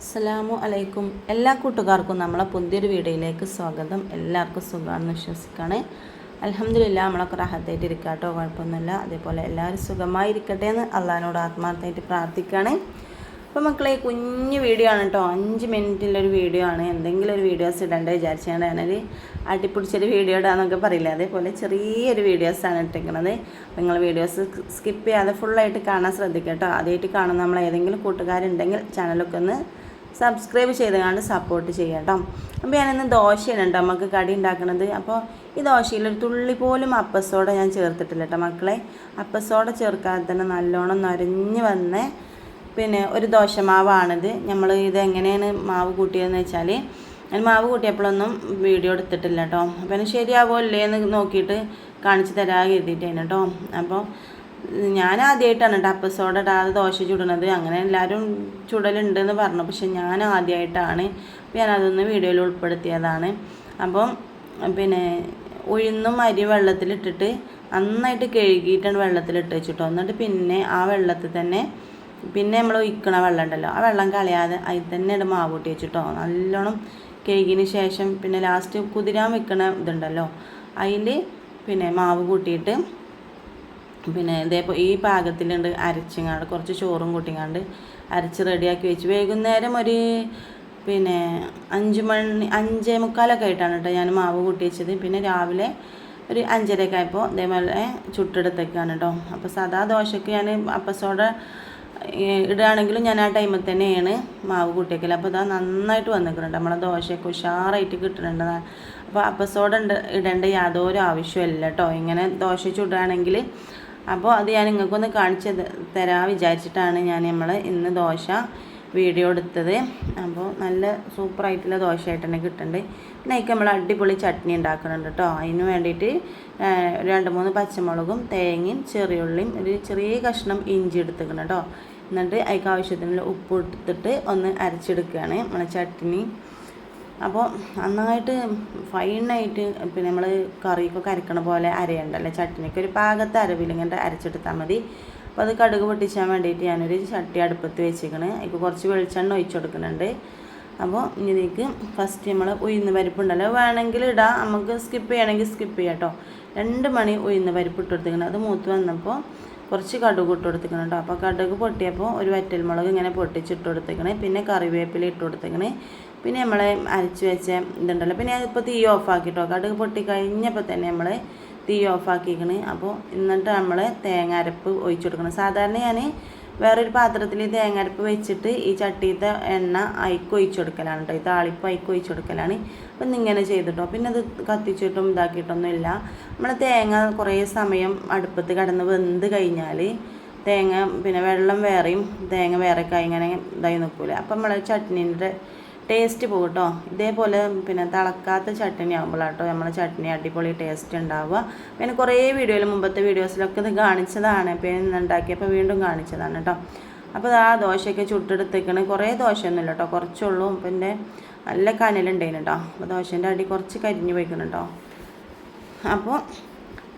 അസ്സലാമു അലൈക്കും. എല്ലാ കൂട്ടുകാർക്കും നമ്മളെ പുതിയൊരു വീഡിയോയിലേക്ക് സ്വാഗതം. എല്ലാവർക്കും സുഖമാണെന്ന് വിശ്വസിക്കുകയാണ്. അലഹമില്ല നമ്മളൊക്കെ റാഹത്തായിട്ട് ഇരിക്കാട്ടോ കുഴപ്പമൊന്നുമില്ല. അതേപോലെ എല്ലാവരും സുഖമായിരിക്കട്ടെ എന്ന് അള്ളഹാനോട് ആത്മാർത്ഥമായിട്ട് പ്രാർത്ഥിക്കുകയാണ്. അപ്പോൾ മക്കളെ കുഞ്ഞ് വീഡിയോ ആണ് കേട്ടോ അഞ്ച് മിനിറ്റിലൊരു വീഡിയോ ആണ്. എന്തെങ്കിലും ഒരു വീഡിയോസ് ഇടേണ്ടത് വിചാരിച്ചാണ് ഞാനൊരു അടിപ്പിടിച്ചൊരു വീഡിയോ ഇടാന്നൊക്കെ പറയില്ല? അതേപോലെ ചെറിയൊരു വീഡിയോസാണ് ഇട്ടിരിക്കുന്നത് നിങ്ങൾ വീഡിയോസ് സ്കിപ്പ് ചെയ്യാതെ ഫുള്ളായിട്ട് കാണാൻ ശ്രദ്ധിക്കുക കേട്ടോ ആദ്യമായിട്ട് കാണുന്ന നമ്മൾ ഏതെങ്കിലും കൂട്ടുകാരുണ്ടെങ്കിൽ ചാനലൊക്കെ ഒന്ന് സബ്സ്ക്രൈബ് ചെയ്ത് കണ്ട് സപ്പോർട്ട് ചെയ്യാം കേട്ടോ അപ്പോൾ ഞാനിന്ന് ദോശയാണ് കേട്ടോ നമുക്ക് കടി ഉണ്ടാക്കുന്നത് അപ്പോൾ ഈ ദോശയിൽ ഒരു തുള്ളി പോലും അപ്പസോട ഞാൻ ചേർത്തിട്ടില്ല കേട്ടോ മക്കളെ. അപ്പസോട ചേർക്കാതെ തന്നെ നല്ലോണം നരഞ്ഞ് വന്ന് പിന്നെ ഒരു ദോശമാവാണിത്. നമ്മൾ ഇത് എങ്ങനെയാണ് മാവ് കൂട്ടിയതെന്ന് വെച്ചാൽ ഞാൻ മാവ് കൂട്ടിയപ്പോഴൊന്നും വീഡിയോ എടുത്തിട്ടില്ല കേട്ടോ അപ്പം ശരിയാവോ ഇല്ലേ എന്ന് നോക്കിയിട്ട് കാണിച്ച് തരാൻ കരുതിയിട്ടാണ് കേട്ടോ അപ്പോൾ ഞാൻ ആദ്യമായിട്ടാണ് കേട്ടോ അപ്പസോഡ ഇടാതെ ദോശ ചുടണത് അങ്ങനെ എല്ലാവരും ചുടലുണ്ടെന്ന് പറഞ്ഞു. പക്ഷെ ഞാൻ ആദ്യമായിട്ടാണ് ഞാൻ ഞാനതൊന്ന് വീഡിയോയിൽ ഉൾപ്പെടുത്തിയതാണ്. അപ്പം പിന്നെ ഉഴുന്നും അരി വെള്ളത്തിലിട്ടിട്ട് നന്നായിട്ട് കഴുകിയിട്ടാണ് വെള്ളത്തിലിട്ട് വെച്ചിട്ടോ. എന്നിട്ട് പിന്നെ ആ വെള്ളത്തിൽ തന്നെ പിന്നെ നമ്മൾ ഒഴിക്കണ വെള്ളം ഉണ്ടല്ലോ ആ വെള്ളം കളയാതെ അതിൽ തന്നെ ഇട മാവ് കൂട്ടി വെച്ചിട്ടോ. നല്ലോണം കഴുകിയതിന് ശേഷം പിന്നെ ലാസ്റ്റ് കുതിരാൻ വെക്കണ ഇതുണ്ടല്ലോ അതിൽ പിന്നെ മാവ് കൂട്ടിയിട്ട് പിന്നെ ഇതേപോലെ ഈ പാകത്തിലുണ്ട് അരച്ചിങ്ങാണ്ട് കുറച്ച് ചോറും കൂട്ടിങ്ങാണ്ട് അരച്ച് റെഡിയാക്കി വെച്ച്. വൈകുന്നേരം ഒരു പിന്നെ അഞ്ച് മണി അഞ്ചേ മുക്കാലൊക്കെ ആയിട്ടാണ് കേട്ടോ ഞാൻ മാവ് കൂട്ടി വെച്ചത്. പിന്നെ രാവിലെ ഒരു അഞ്ചരയൊക്കെ ആയപ്പോൾ ഇതേപോലെ ചുട്ടെടുത്തേക്കാണ് കേട്ടോ. അപ്പോൾ സദാ ദോശയ്ക്ക് ഞാൻ അപ്പസോടെ ഇടുകയാണെങ്കിലും ഞാൻ ആ ടൈമിൽ തന്നെയാണ് മാവ് കൂട്ടിയേക്കൽ അപ്പോൾ ഇതാ നന്നായിട്ട് വന്നിരിക്കുന്നുണ്ട് നമ്മളെ ദോശയൊക്കെ ഉഷാറായിട്ട് കിട്ടുന്നുണ്ട് അപ്പോൾ അപ്പസോടെ ഇടേണ്ട യാതൊരു ആവശ്യമില്ല കേട്ടോ. ഇങ്ങനെ ദോശ ചുടുകയാണെങ്കിൽ അപ്പോൾ അത് ഞാൻ നിങ്ങൾക്കൊന്ന് കാണിച്ച് തരാൻ വിചാരിച്ചിട്ടാണ് ഞാൻ നമ്മൾ ഇന്ന് ദോശ വീഡിയോ എടുത്തത്. അപ്പോൾ നല്ല സൂപ്പറായിട്ടുള്ള ദോശയായിട്ട് തന്നെ കിട്ടുന്നുണ്ട്. പിന്നെ അതിക്ക് നമ്മൾ അടിപൊളി ചട്നി ഉണ്ടാക്കുന്നുണ്ട് കേട്ടോ. അതിന് വേണ്ടിയിട്ട് രണ്ട് മൂന്ന് പച്ചമുളകും തേങ്ങയും ചെറിയുള്ളിയും ഒരു ചെറിയ കഷ്ണം ഇഞ്ചി എടുത്തേക്കണം കേട്ടോ. എന്നിട്ട് അതിക്ക് ആവശ്യത്തിനുള്ള ഉപ്പ് എടുത്തിട്ട് ഒന്ന് അരച്ചെടുക്കുകയാണ്. നമ്മളെ ചട്നി അപ്പോൾ നന്നായിട്ട് ഫൈനായിട്ട് പിന്നെ നമ്മൾ കറിയൊക്കെ അരക്കണ പോലെ അരയണ്ടല്ലേ ചട്നിക്ക് ഒരു പാകത്ത് അരവിൽ അരച്ചെടുത്താൽ മതി. അപ്പോൾ അത് കടുക് പൊട്ടിച്ചാൻ വേണ്ടിയിട്ട് ഞാനൊരു ചട്ടി അടുപ്പത്ത് വെച്ചിരിക്കണ്. അതിൽ കുറച്ച് വെളിച്ചെണ്ണ ഒഴിച്ചു കൊടുക്കുന്നുണ്ട്. അപ്പോൾ ഇതിലേക്ക് ഫസ്റ്റ് നമ്മൾ ഉഴുന്ന് പരിപ്പുണ്ടല്ലോ വേണമെങ്കിൽ ഇടാം. നമുക്ക് സ്കിപ്പ് ചെയ്യണമെങ്കിൽ സ്കിപ്പ് ചെയ്യാം കേട്ടോ രണ്ട് മണി ഉഴുന്ന് പരിപ്പ് ഇട്ട് കൊടുത്തിരിക്കണം. അത് മൂത്ത് വന്നപ്പോൾ കുറച്ച് കടുക് ഇട്ട് കൊടുത്തിരിക്കണം കേട്ടോ അപ്പോൾ കടുക് പൊട്ടിയപ്പോൾ ഒരു വറ്റൽമുളക് ഇങ്ങനെ പൊട്ടിച്ചിട്ട് കൊടുത്തിരിക്കണേ. പിന്നെ കറിവേപ്പില ഇട്ട് കൊടുത്തിരിക്കണേ. പിന്നെ നമ്മൾ അരച്ച് വെച്ച ഇതുണ്ടല്ലോ. പിന്നെ അതിപ്പോൾ തീ ഓഫാക്കിട്ടോ. കടുക് പൊട്ടി കഴിഞ്ഞപ്പോൾ തന്നെ നമ്മൾ തീ ഓഫാക്കിക്കണ്. അപ്പോൾ എന്നിട്ട് നമ്മൾ തേങ്ങ അരപ്പ് ഒഴിച്ചു കൊടുക്കണം സാധാരണ ഞാൻ വേറൊരു പാത്രത്തിൽ തേങ്ങ അരപ്പ് വെച്ചിട്ട് ഈ ചട്ടിയത്തെ എണ്ണ അയക്ക് ഒഴിച്ചു കൊടുക്കലാണ് കേട്ടോ ഈ താളിപ്പ് അയക്ക് ഒഴിച്ചു കൊടുക്കലാണ് അപ്പം ഇങ്ങനെ ചെയ്തിട്ടോ. പിന്നെ അത് കത്തിച്ചിട്ടും ഇതാക്കിയിട്ടൊന്നും ഇല്ല. നമ്മൾ തേങ്ങ കുറേ സമയം അടുപ്പത്ത് കിടന്ന് വെന്ത് കഴിഞ്ഞാൽ തേങ്ങ പിന്നെ വെള്ളം വേറെയും തേങ്ങ വേറെ ഇങ്ങനെ ഇതായി നിൽക്കില്ല അപ്പം നമ്മൾ ചട്നീന്റെ ടേസ്റ്റ് പോകും കേട്ടോ ഇതേപോലെ പിന്നെ തിളക്കാത്ത ചട്നി ആകുമ്പോഴാട്ടോ നമ്മളെ ചട്നി അടിപൊളി ടേസ്റ്റ് ഉണ്ടാവുക പിന്നെ കുറേ വീഡിയോയിൽ മുമ്പത്തെ വീഡിയോസിലൊക്കെ ഇത് കാണിച്ചതാണ്. പിന്നെ ഉണ്ടാക്കിയപ്പോൾ വീണ്ടും കാണിച്ചതാണ് കേട്ടോ അപ്പോൾ ആ ദോശയൊക്കെ ചുട്ടെടുത്തേക്കണ്. കുറേ ദോശയൊന്നുമില്ല കേട്ടോ കുറച്ചുള്ളൂ. പിന്നെ നല്ല കനലുണ്ടായിരുന്നു കേട്ടോ അപ്പോൾ ദോശേന്റെ അടി കുറച്ച് കരിഞ്ഞു പോയിക്കണം കേട്ടോ അപ്പോൾ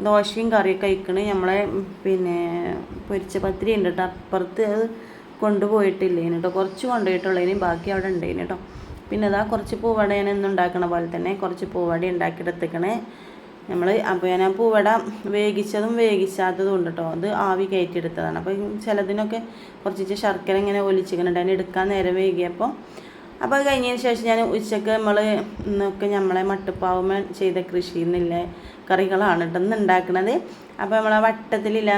ദോശയും കറിയൊക്കെ കഴിക്കണ് നമ്മളെ പിന്നെ പൊരിച്ച പത്തിരി ഉണ്ട് കേട്ടോ അപ്പുറത്ത് അത് കൊണ്ടുപോയിട്ടില്ലേന് കേട്ടോ കുറച്ച് കൊണ്ടുപോയിട്ടുള്ളതിന് ബാക്കി അവിടെ ഉണ്ടായിന് കേട്ടോ പിന്നെ അതാ കുറച്ച് പൂവടയാണ് ഇന്ന് ഉണ്ടാക്കണ പോലെ തന്നെ കുറച്ച് പൂവട ഉണ്ടാക്കിയെടുത്തേക്കണേ നമ്മൾ അപ്പോൾ ഞാൻ പൂവട വേവിച്ചതും വേവിച്ചാത്തതും ഉണ്ട് കേട്ടോ അത് ആവി കയറ്റിയെടുത്തതാണ് അപ്പോൾ ചിലതിനൊക്കെ കുറച്ച് ശർക്കര ഇങ്ങനെ അതിന് എടുക്കാൻ നേരെ വൈകിയപ്പോൾ അപ്പോൾ അത് കഴിഞ്ഞതിന് ശേഷം ഞാൻ ഉച്ചയ്ക്ക് നമ്മൾ ഇന്നൊക്കെ നമ്മളെ മട്ടുപ്പാവുമ ചെയ്ത കൃഷിയിൽ കറികളാണ് കേട്ടോ ഇന്ന് ഉണ്ടാക്കുന്നത് അപ്പോൾ നമ്മളെ വട്ടത്തിലില്ല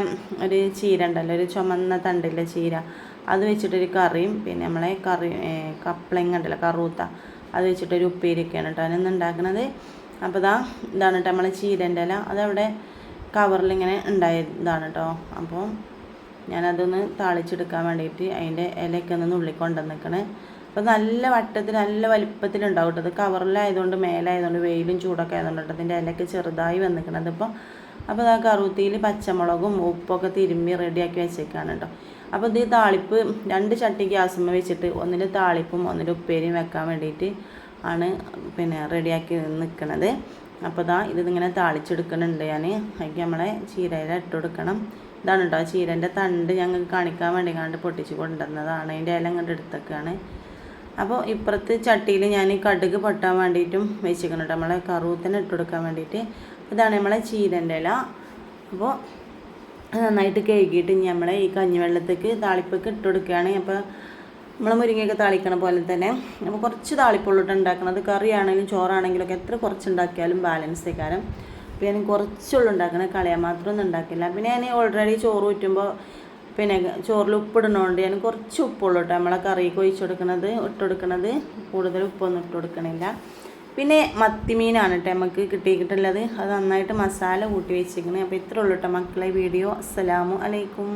ഒരു ചീര ഉണ്ടല്ലോ ഒരു ചുമന്ന തണ്ടില്ല ചീര. അത് വെച്ചിട്ടൊരു കറിയും പിന്നെ നമ്മളെ കറി കപ്ലിങ് ഉണ്ടല്ലോ കറൂത്ത അത് വെച്ചിട്ടൊരു ഉപ്പേരിയൊക്കെയാണ് കേട്ടോ. അതിനൊന്ന് ഉണ്ടാക്കുന്നത് അപ്പോൾ ഇതാ ഇതാണ് കേട്ടോ നമ്മളെ ചീരന്റെ ഇല. അതവിടെ കവറിലിങ്ങനെ ഉണ്ടായതാണ് കേട്ടോ. അപ്പോൾ ഞാനതൊന്ന് താളിച്ചെടുക്കാൻ വേണ്ടിയിട്ട് അതിന്റെ ഇലയൊക്കെ ഒന്ന് നുള്ളി കൊണ്ടുവന്നിക്കണേ അപ്പോൾ നല്ല വട്ടത്തിൽ നല്ല വലിപ്പത്തിലുണ്ടാവും കേട്ടോ. അത് കവറിലായതുകൊണ്ട് മേലായതുകൊണ്ട് വെയിലും ചൂടൊക്കെ ആയതുകൊണ്ട് കേട്ടോ അതിന്റെ ഇലയൊക്കെ ചെറുതായി വന്നിക്കണത് ഇപ്പോൾ അപ്പോൾ ആ കറുത്തിയിൽ പച്ചമുളകും ഉപ്പൊക്കെ തിരുമ്മി റെഡിയാക്കി വെച്ചേക്കാണ് കേട്ടോ. അപ്പോൾ ഇത് താളിപ്പ് രണ്ട് ചട്ടി ഗ്യാസുമ്മ വെച്ചിട്ട് ഒന്നിൽ താളിപ്പും ഒന്നിൽ ഉപ്പേരിയും വെക്കാൻ വേണ്ടിയിട്ട് ആണ് പിന്നെ റെഡിയാക്കി നിൽക്കുന്നത് അപ്പോൾ ഇതാ ഇതിങ്ങനെ താളിച്ചെടുക്കുന്നുണ്ട് ഞാൻ അതിക്ക് നമ്മളെ ചീരയില ഇട്ട് കൊടുക്കണം. ഇതാണ് കേട്ടോ ചീരന്റെ തണ്ട് ഞങ്ങൾക്ക് കാണിക്കാൻ വേണ്ടി കണ്ട് പൊട്ടിച്ച് കൊണ്ടുവന്നതാണ്. അതിന്റെ ഇല ഇങ്ങോട്ട് എടുത്തൊക്കെയാണ്. അപ്പോൾ ഇപ്പുറത്ത് ചട്ടിയിൽ ഞാൻ കടുക് പൊട്ടാൻ വേണ്ടിയിട്ടും വെച്ചിരിക്കുന്നുണ്ട് നമ്മളെ കറുവത്തിന് ഇട്ട് കൊടുക്കാൻ വേണ്ടിയിട്ട് ഇതാണ് നമ്മളെ ചീരന്റെ ഇല. അപ്പോൾ നന്നായിട്ട് കഴുകിയിട്ട് ഇനി നമ്മളെ ഈ കഞ്ഞിവെള്ളത്തേക്ക് താളിപ്പൊക്കെ ഇട്ട് കൊടുക്കുകയാണ്. അപ്പോൾ നമ്മൾ മുരിങ്ങയൊക്കെ താളിക്കണ പോലെ തന്നെ അപ്പോൾ കുറച്ച് താളിപ്പുള്ളിട്ട് ഉണ്ടാക്കുന്നത് കറിയാണെങ്കിലും ചോറാണെങ്കിലും ഒക്കെ എത്ര കുറച്ച് ഉണ്ടാക്കിയാലും ബാലൻസ് കാരണം അപ്പോൾ ഞാൻ കുറച്ചുള്ളൂ ഉണ്ടാക്കണത്. കളയാൻ മാത്രമൊന്നും ഉണ്ടാക്കില്ല. പിന്നെ ഞാൻ ഓൾറെഡി ചോറ് ഊറ്റുമ്പോൾ പിന്നെ ചോറിൽ ഉപ്പിടുന്നതുകൊണ്ട് ഞാൻ കുറച്ച് ഉപ്പുള്ളൂ കേട്ടോ നമ്മളെ കറിയൊക്കെ ഒഴിച്ച് കൊടുക്കണത് ഇട്ട് കൊടുക്കണത്. കൂടുതൽ ഉപ്പൊന്നും ഇട്ട് കൊടുക്കണില്ല. പിന്നെ മത്തിമീനാണ് കേട്ടോ നമുക്ക് കിട്ടിയിട്ടുള്ളത്. അത് നന്നായിട്ട് മസാല കൂട്ടി വെച്ചിരിക്കുന്നത് അപ്പോൾ ഇത്രയുള്ളൂ കേട്ടോ മക്കളെ വീഡിയോ. അസ്സലാമു അലൈക്കും.